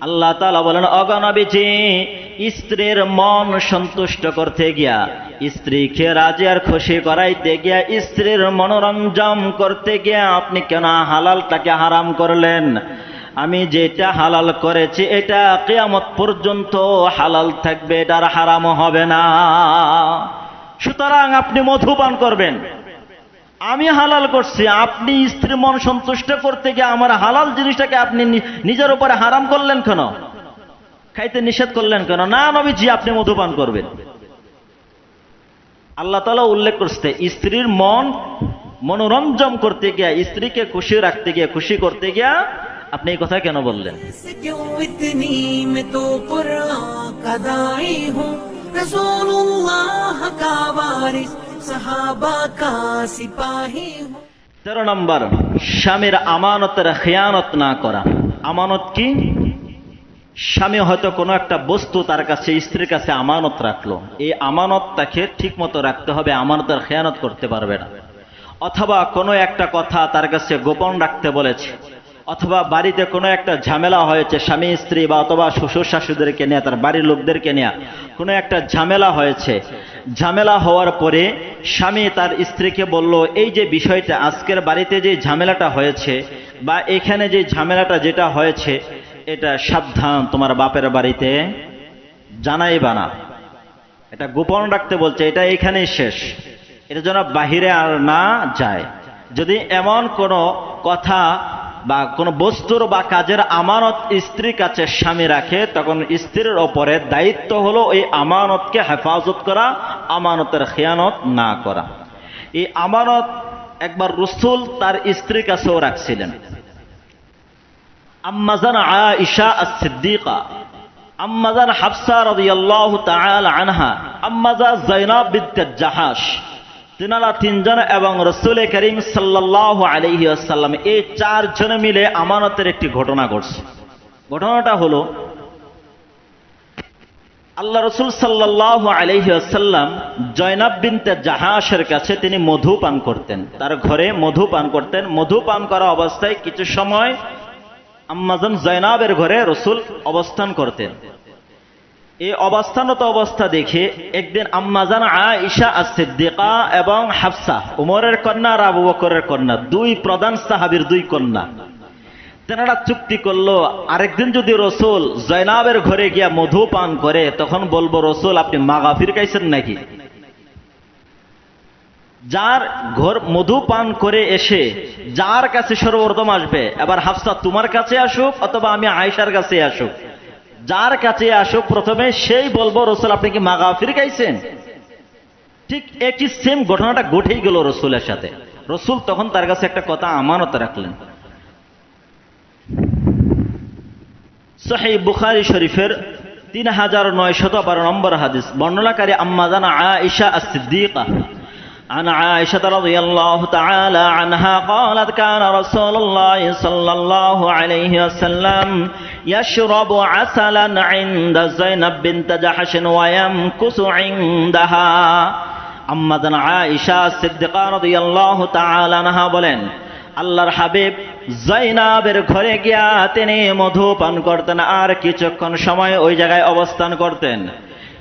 আল্লাহ তালা বলেন অগণবিজি স্ত্রীর মন সন্তুষ্ট করতে গিয়া, স্ত্রীকে রাজি আর খুশি করাইতে গিয়া, স্ত্রীর মনোরঞ্জন করতে গিয়া আপনি কেন হালালটাকে হারাম করলেন? আমি যেটা হালাল করেছি, এটা কেয়ামত পর্যন্ত হালাল থাকবে, এটার হারাম হবে না। সুতরাং আপনি মধুপান করবেন। আমি হালাল করছি, আপনি স্ত্রী মন সন্তুষ্ট করতে গিয়ে আমার হালাল জিনিসটাকে আপনি নিজের উপরে হারাম করলেন কেন? খাইতে নিষেধ করলেন কেন? না নবীজি, আপনি মধুপান করবেন। আল্লাহ তালা উল্লেখ করছে, স্ত্রীর মন মনোরঞ্জন করতে গিয়া, স্ত্রীকে খুশি রাখতে গিয়া, খুশি করতে গিয়া আপনি এই কথা কেন বললেন? से তেরো নম্বর, স্বামীর আমানতের খেয়ানত না করা। আমানত কি? স্বামী হয়তো কোনো একটা বস্তু তার কাছে, স্ত্রীর কাছে আমানত রাখল। এই আমানত তাকে ঠিক মতো রাখতে হবে, আমানতের খেয়ানত করতে পারবে না। অথবা কোনো একটা কথা তার কাছে গোপন রাখতে বলেছে। অথবা বাড়িতে কোনো একটা ঝামেলা হয়েছে, স্বামী, স্ত্রী বা অথবা শ্বশুর শাশুদেরকে নিয়ে, তার বাড়ির লোকদেরকে নিয়ে কোনো একটা ঝামেলা হয়েছে। ঝামেলা হওয়ার পরে স্বামী তার স্ত্রীকে বলল, এই যে বিষয়টা, আজকের বাড়িতে যে ঝামেলাটা হয়েছে বা এখানে যে ঝামেলাটা যেটা হয়েছে, এটা সাবধান, তোমার বাপের বাড়িতে জানাই বানা এটা গোপন রাখতে বলছে, এটা এখানেই শেষ। এটা যেন বাহিরে আর না যায়। যদি এমন কোনো কথা বা কোনো বস্তুর বা কাজের আমানত স্ত্রীর কাছে স্বামী রাখে, তখন স্ত্রীর ওপরে দায়িত্ব হলো এই আমানতকে হেফাজত করা, আমানতের খেয়ানত না করা। এই আমানত একবার রসুল তার স্ত্রীর কাছেও রাখছিলেন। আম্মাজান আয়েশা as-সিদ্দিকা আম্মাজান হাফসা রাদিয়াল্লাহু তাআলা আনহা আম্মাজা যায়নাব বিনত জাহাশ তিনারা তিনজন এবং রসুল করিম সাল্লাল্লাহু আলাইহি ওয়াসাল্লাম, এই চারজন মিলে আমানতের একটি ঘটনা ঘটছে। ঘটনাটা হলো, আল্লাহ রসুল সাল্লাহ আলহি আসাল্লাম জয়নাব বিনতে জাহাসের কাছে তিনি মধু পান করতেন। তার ঘরে মধু পান করতেন। মধু পান করা অবস্থায় কিছু সময় আম্মাজন জয়নাবের ঘরে রসুল অবস্থান করতেন। এই অবস্থানত অবস্থা দেখে একদিন আম্মাজান আয়েশা as-সিদ্দিকা এবং হাফসা, উমরের কন্যা আর আবু বকরের কন্যা, দুই প্রধান সাহাবীর দুই কন্যা। তেনারা চুক্তি করল, আরেকদিন যদি রসুল জয়নাবের ঘরে গিয়া মধু পান করে, তখন বলব, রসুল, আপনি মাগাফির খাইছেন নাকি? যার ঘর মধু পান করে এসে, যার কাছে সর্বপ্রথম আসবে, এবার হাফসা, তোমার কাছে আসুক অথবা আমি আয়সার কাছে আসুক। যার কাছে আসুক প্রথমে সেই বলব, রসুল, আপনি কি মাগাফির খাইছেন? ঠিক একই সেম ঘটনাটা ঘটেই গেল রসুলের সাথে। রসুল তখন তার কাছে একটা কথা আমানত রাখলেন। সহি বুখারি শরীফের তিন হাজার নয় শত বারো নম্বর হাদিস। বর্ণনাকারী আম্মাজান আয়েশা as-সিদ্দিকা عن عائشة رضي الله تعالى عنها قالت كان رسول الله صلى الله عليه وسلم يشرب عسلا عند زينب بنت جحش ويمكث عندها আম্মাদান আয়েশা সিদ্দিকা রাদিয়াল্লাহু তাআলা আনহা বলেন আল্লাহর হাবিব জৈনাবের ঘরে গিয়া তিনি মধু পান করতেন আর কিছুক্ষণ সময় ওই জায়গায় অবস্থান করতেন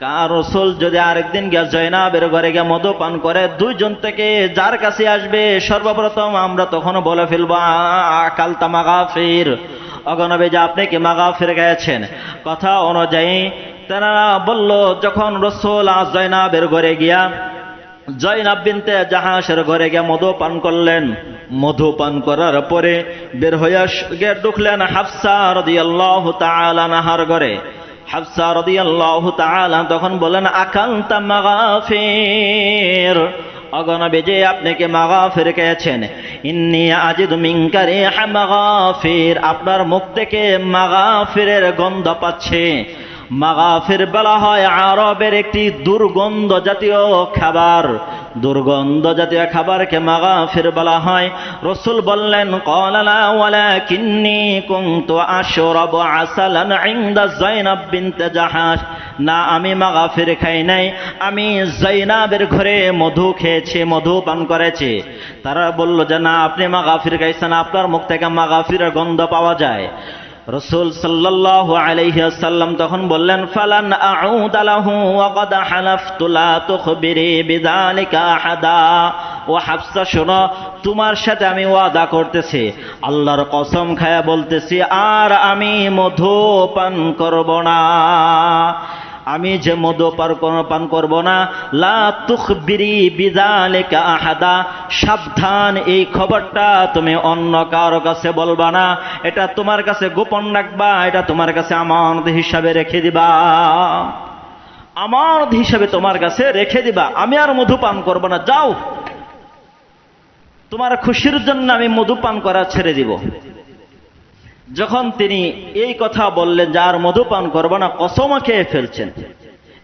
কার রসুল যদি আরেকদিন গিয়া জয়নাবের ঘরে গিয়ে মধু পান করে, দুইজন থেকে যার কাছে আসবে, সর্বপ্রথম আমরা তখন বলে ফেলব আকাল তামাগাফির অগনবে যে আপনি কি মাগাফির গেছেন? কথা অনুযায়ী তারা বলল, যখন রসুল আজ জয়নাবের ঘরে গিয়া, জয়নাব বিনতে জাহাসের ঘরে গিয়ে মধু পান করলেন মধু পান করার পরে বের হইয়া ঢুকলেন হাফসা রাদিয়াল্লাহু তাআলা নাহার ঘরে। হাফসা রাদিয়াল্লাহু তাআলা তখন বলেন, আকান্তা মাগাফির? অগনবে যে আপনি কি মাগাফির খেয়েছেন? ইন্নি আজিদু মিনকা রিহা মাগাফির। আপনার মুখ থেকে মাগাফিরের গন্ধ পাচ্ছে। মাগাফির বলা হয় আরবের একটি দুর্গন্ধ জাতীয় খাবার। দুর্গন্ধ জাতীয় খাবারকে মাগাফির বলা হয়। রসুল বললেন, কলালা ওয়ালা কিন্নি কুনতু আশরাবু আসালান ইনদা যায়নাব বিনতে জাহাশ। না, আমি মাগাফির খাই নাই। আমি জৈনাবের ঘরে মধু খেয়েছি, মধু পান করেছি। তারা বলল যে, না, আপনি মাগাফির খাইছেন, আপনার মুখ থেকে মাগাফিরের গন্ধ পাওয়া যায়। রসুল সাল্লাল্লাহু আলাইহি ওয়াসাল্লাম তখন বললেন, ফালান হালাফতুলা ও হাফসা, শোনো, তোমার সাথে আমি ওয়াদা করতেছি, আল্লাহর কসম খায়া বলতেছি, আর আমি মধু পান করব না। আমি যে মধু পার পান করব না, লা তুখবিরি আহাদা। সাবধান, এই খবরটা তুমি অন্য কারও কাছে বলবা না। এটা তোমার কাছে গোপন রাখবা, এটা তোমার কাছে আমানত হিসাবে রেখে দিবা। আমানত হিসাবে তোমার কাছে রেখে দিবা। আমি আর মধু পান করব না, যাও। তোমার খুশির জন্য আমি মধু পান করা ছেড়ে দিব। যখন তিনি এই কথা বললেন যে আর মধু পান করব না কসমা খেয়ে ফেলছেন।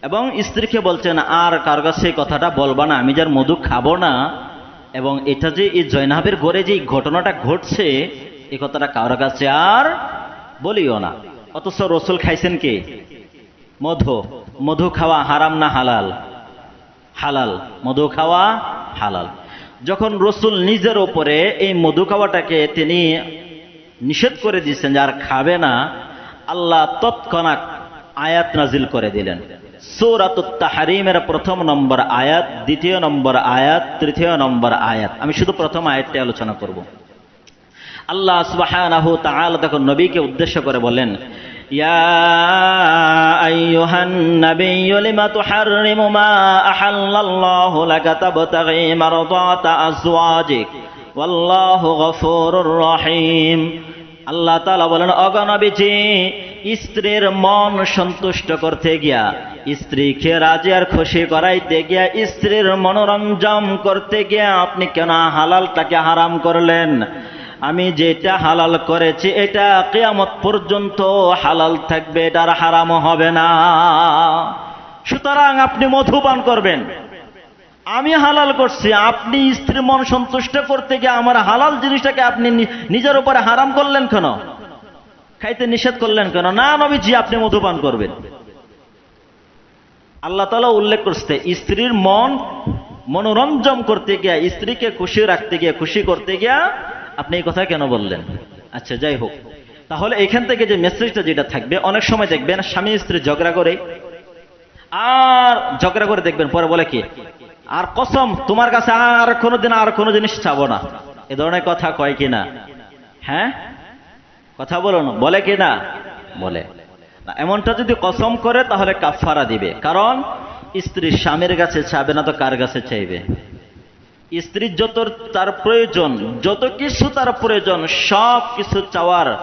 এবং স্ত্রীকে বলছেন, আর কার কাছে কথাটা বলবা না, আমি যার মধু খাব না। এবং এটা যে এই জয়নাবের ঘরে যে ঘটনাটা ঘটছে এই কথাটা কারোর কাছে আর বলিও না। অথচ রসুল খাইছেন কে? মধু। মধু খাওয়া হারাম না হালাল? হালাল। মধু খাওয়া হালাল। যখন রসুল নিজের ওপরে এই মধু খাওয়াটাকে তিনি নিষেধ করে দিয়েছেন যে আর খাবে না, আল্লাহ তৎক্ষণাৎ আয়াত নাজিল করে দিলেন। সৌরাতুত তাহারিমের প্রথম নম্বর আয়াত, দ্বিতীয় নম্বর আয়াত, তৃতীয় নম্বর আয়াত। আমি শুধু প্রথম আয়াতটি আলোচনা করব। আল্লাহ তাআলা তখন নবীকে উদ্দেশ্য করে বলেন ইয়া ওয়াল্লাহু গফুরুর রহিম। আল্লাহ তালা বলেন অগনবীজি স্ত্রীর মন সন্তুষ্ট করতে গিয়া, স্ত্রীকে রাজি আর খুশি করাইতে গিয়া, স্ত্রীর মনোরঞ্জন করতে গিয়া আপনি কেন হালালটাকে হারাম করলেন? আমি যেটা হালাল করেছি, এটা কেয়ামত পর্যন্ত হালাল থাকবে, এটার হারাম হবে না। সুতরাং আপনি মধুপান করবেন। আমি হালাল করছি, আপনি স্ত্রীর মন সন্তুষ্ট করতে গিয়ে আমার হালাল জিনিসটাকে আপনি নিজের উপরে হারাম করলেন কেন? খাইতে নিষেধ করলেন কেন? না নবীজি, আপনি মধুপান করবেন। আল্লাহ তালা উল্লেখ করছে, স্ত্রীর মন মনোরঞ্জন করতে গিয়া, স্ত্রীকে খুশি রাখতে গিয়া, খুশি করতে গিয়া আপনি এই কথা কেন বললেন? আচ্ছা যাই হোক। তাহলে এখান থেকে যে মেসেজটা যেটা থাকবে, অনেক সময় দেখবেন স্বামী স্ত্রী ঝগড়া করে, আর ঝগড়া করে দেখবেন, পরে বলে কি? আর কসম, তোমার কাছে আর কোনোদিন আর কোনো জিনিস চাবো না। এ ধরনের কথা কয় কিনা হ্যাঁ? কথা বলো না। বলে কিনা বলে। এমনটা যদি কসম করে, তাহলে কাফারা দিবে। কারণ, স্ত্রী স্বামীর কাছে চাবে না তো কার কাছে চাইবে? স্ত্রীর যত তার প্রয়োজন, যত কিছু তার প্রয়োজন, সব কিছু চাওয়ার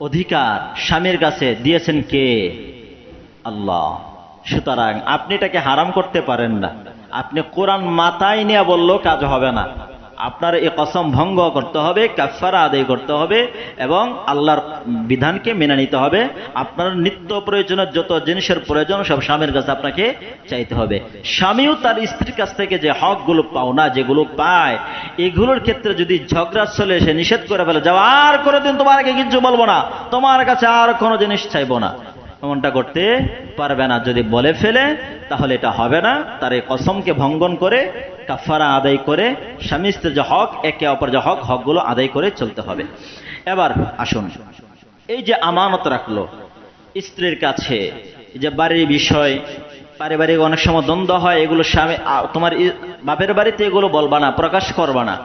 অধিকার স্বামীর কাছে দিয়েছেন কে? আল্লাহ। সুতরাং আপনি এটাকে হারাম করতে পারেন না। আপনি কোরআন মাথায় নিয়ে বললেও কাজ হবে না। আপনার এই কসম ভঙ্গ করতে হবে কাফারা আদায় করতে হবে এবং আল্লাহর বিধানকে মেনে নিতে হবে। আপনার নিত্য প্রয়োজনের যত জিনিসের প্রয়োজন সব স্বামীর কাছে আপনাকে চাইতে হবে। স্বামীও তার স্ত্রীর কাছ থেকে যে হকগুলো পাওনা, যেগুলো পায়, এগুলোর ক্ষেত্রে যদি ঝগড়া চলে এসে নিষেধ করে ফেলে, যাও আর কোনোদিন তোমার আগে কিছু বলব না। তোমার কাছে আর কোনো জিনিস চাইব না। এমনটা করতে পারবে না। যদি বলে ফেলে, তাহলে এটা হবে না। তার এই কসমকে ভঙ্গন করে কাফারা আদায় করে, স্বামী স্ত্রীর যে হক, একে অপর যে হক, হকগুলো আদায় করে চলতে হবে। এবার আসুন। এই যে আমানত রাখল স্ত্রীর কাছে যে বাড়ির বিষয়, পারিবারিক অনেক সময় দ্বন্দ্ব হয়, এগুলো স্বামী তোমার বাপের বাড়িতে এগুলো বলবা না, প্রকাশ করবা না।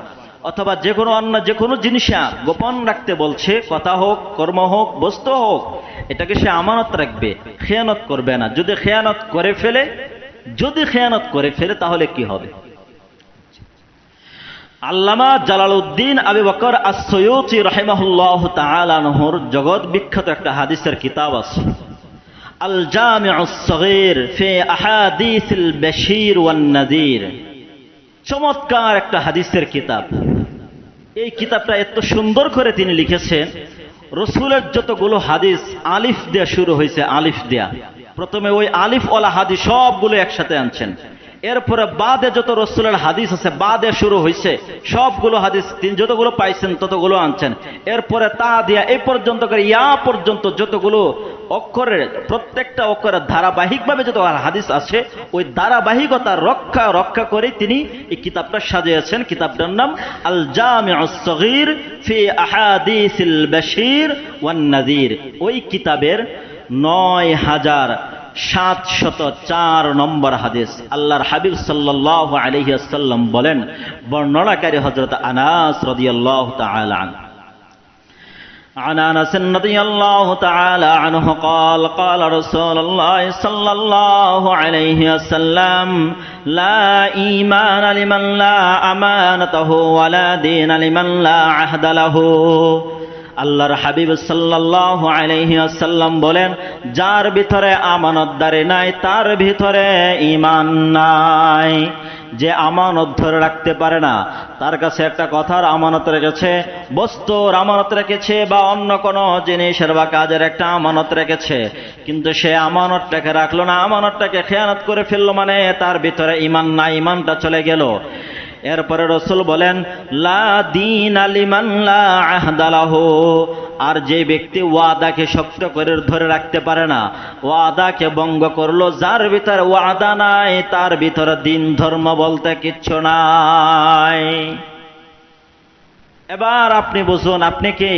অথবা যে কোনো অন্য যে কোনো জিনিসে গোপন রাখতে বলছে, কথা হোক, কর্ম হোক, বস্তু হোক, এটাকে সে আমানত রাখবে, খেয়ানত করবে না। যদি খেয়ানত করে ফেলে, যদি খেয়ানত করে ফেলে, তাহলে কি হবে? আল্লামা জালালউদ্দিন আবি বকর আস-সয়ুতি রাহিমাহুল্লাহ তাআলা নহর জগৎ বিখ্যাত একটা হাদিসের কিতাব আছে। চমৎকার একটা হাদিসের কিতাব। এই কিতাবটা এত সুন্দর করে তিনি লিখেছেন, রসুলের যতগুলো হাদিস আলিফ দেয়া শুরু হয়েছে, আলিফ দেয়া। প্রথমে ওই আলিফ ওলা হাদিস সবগুলো একসাথে আনছেন। এরপরে বাদে যত রসুলের হাদিস আছে, বাদে শুরু হয়েছে সবগুলো হাদিস, তিনি যতগুলো পাইছেন, ততগুলো আনছেন। এরপরে তা দিয়া এই পর্যন্ত করে, ইয়া পর্যন্ত যতগুলো অক্ষরের, প্রত্যেকটা অক্ষরের ধারাবাহিকভাবে যত হাদিস আছে, ওই ধারাবাহিকতা রক্ষা রক্ষা করে তিনি এই কিতাবটা সাজিয়েছেন। কিতাবটার নাম আল জামিউস-সগীর ফি আহাদিসিল বাশীর ওয়ান নাযীর ওই কিতাবের নয় হাজার সাতশত চার নম্বর হাদিস আল্লাহর হাবিব সাল্লাল্লাহু আলাইহি ওয়াসাল্লাম বলেন বর্ণনাকারী হযরত আনাস রাদিয়াল্লাহু তাআলা আনহু عن انس رضي الله تعالى عنه قال قال رسول الله صلى الله عليه وسلم لا ايمان لمن لا امانته ولا دين لمن لا عهد له আল্লাহর হাবিব সাল্লাল্লাহু আলাইহি ওয়াসাল্লাম বলেন, যার ভিতরে আমানতদারি নাই, তার ভিতরে ইমান নাই। যে আমানত ধরে রাখতে পারে না, তার কাছে একটা কথার আমানত রেখেছে, বস্তুর আমানত রেখেছে বা অন্য কোনো জিনিসের বা কাজের একটা আমানত রেখেছে। কিন্তু সে আমানতটাকে রাখল না, আমানতটাকে খেয়ানত করে ফেলল মানে তার ভিতরে ইমান না ইমানটা চলে গেল। এরপরে রসুল বলেন, লা দিন আলিমান আর যে ব্যক্তি ওয়াদাকে শক্ত করে ধরে রাখতে পারে না, ওয়াদাকে ভঙ্গ করল, যার ভিতরে ওয়াদা নাই, তার ভিতরে দিন ধর্ম বলতে কিচ্ছু নাই। এবার আপনি বুঝুন, আপনি কি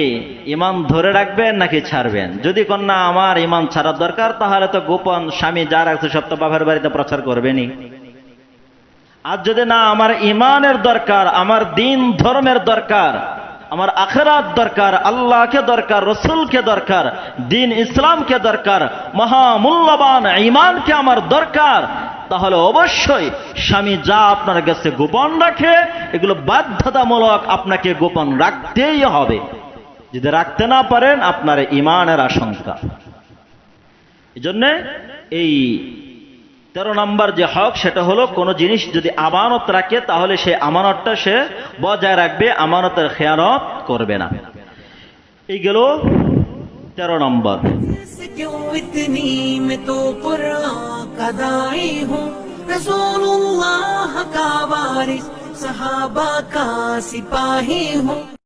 ইমান ধরে রাখবেন নাকি ছাড়বেন? যদি কন্যা আমার ইমান ছাড়ার দরকার, তাহলে তো গোপন স্বামী যা রাখছে সব তো বাপের বাড়িতে প্রচার করবেনি আর যদি না আমার ইমানের দরকার, আমার দিন ধর্মের দরকার, আমার আখেরাত দরকার, আল্লাহকে দরকার, রসুলকে দরকার, দিন ইসলামকে দরকার, মহামূল্যবান ইমানকে আমার দরকার, তাহলে অবশ্যই স্বামী যা আপনার কাছে গোপন রাখে, এগুলো বাধ্যতামূলক আপনাকে গোপন রাখতেই হবে। যদি রাখতে না পারেন, আপনার ইমানের আশঙ্কা। এই জন্যে এই তেরো নম্বর যে হক, সেটা হলো কোনো জিনিস যদি আমানত রাখে, তাহলে সেই আমানতটা সে বজায় রাখবে, আমানতের খেয়ানত করবে না। এই গেল তেরো নম্বর। সাহাবা কা সিপাহী হুম